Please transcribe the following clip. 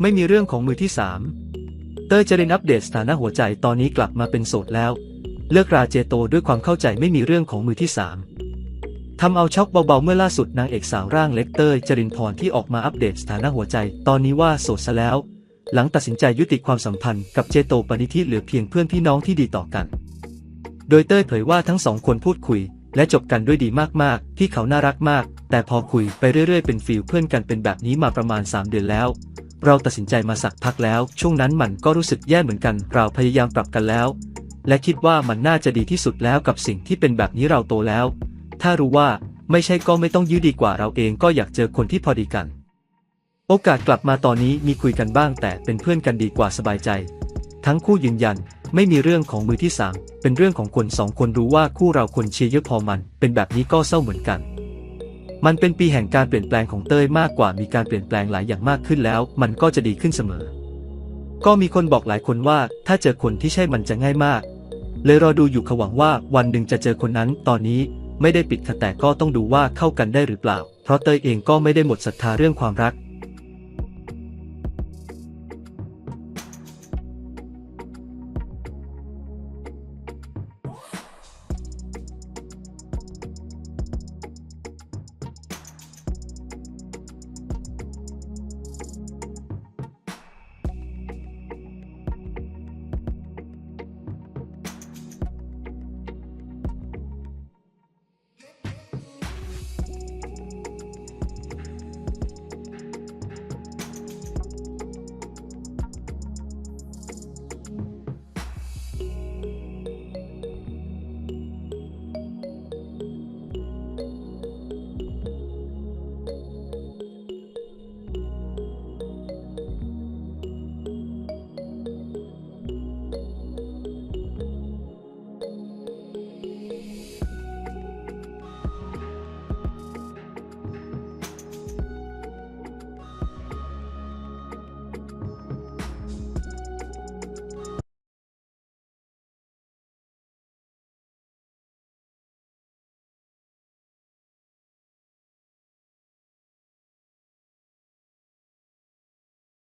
ไม่มีเรื่องของมือที่สามเต้ยจรินอัปเดตสถานะหัวใจตอนนี้กลับมาเป็นโสดแล้ว เลิกราเจโตด้วยความเข้าใจไม่มีเรื่องของมือที่สามทำเอาช็อกเบาๆเมื่อล่าสุดนางเอกสาวร่างเล็กเตยจรินพรที่ออกมาอัปเดตสถานะหัวใจ ตอนนี้ว่าโสดซะแล้ว หลังตัดสินใจยุติความสัมพันธ์กับเจโตปณิธิเหลือเพียงเพื่อนพี่น้องที่ดีต่อกัน โดยเต้ยเผยว่าทั้งสองคนพูดคุย และจบกันด้วยดีมากๆ ที่เขาน่ารักมาก แต่พอคุยไปเรื่อยๆ เป็นฟีลเพื่อนกันเป็นแบบนี้มาประมาณ 3 เดือนแล้ว เราตัดสินใจมาสักพักแล้ว ช่วงนั้นมันก็รู้สึกแย่เหมือนกัน เราพยายามปรับกันแล้ว และคิดว่ามันน่าจะดีที่สุดแล้วกับสิ่งที่เป็นแบบนี้เราโตแล้ว ถ้ารู้ว่าไม่ใช่ก็ไม่ต้องยื้อดีกว่าเราเองก็อยากเจอคนที่พอดีกัน โอกาสกลับมาตอนนี้มีคุยกันบ้าง แต่เป็นเพื่อนกันดีกว่าสบายใจ ทั้งคู่ยืนยัน ไม่มีเรื่องของมือที่สามเป็นเรื่องของคนสองคนรู้ว่าคู่เราคนเชียร์เยอะพอมัน เป็นแบบนี้ก็เศร้าเหมือนกัน มันเป็นปีแห่งการเปลี่ยนแปลงของเต้ยมากกว่ามีการเปลี่ยนแปลงหลายอย่างมากขึ้นแล้ว มันก็จะดีขึ้นเสมอ ก็มีคนบอกหลายคนว่าถ้าเจอคนที่ใช่มันจะง่ายมาก เลยรอดูอยู่ขวังว่าวันหนึ่งจะเจอคนนั้น ตอนนี้ไม่ได้ปิดขัดแต่ก็ต้องดูว่าเข้ากันได้หรือเปล่า เพราะเต้ยเองก็ไม่ได้หมดศรัทธาเรื่องความรัก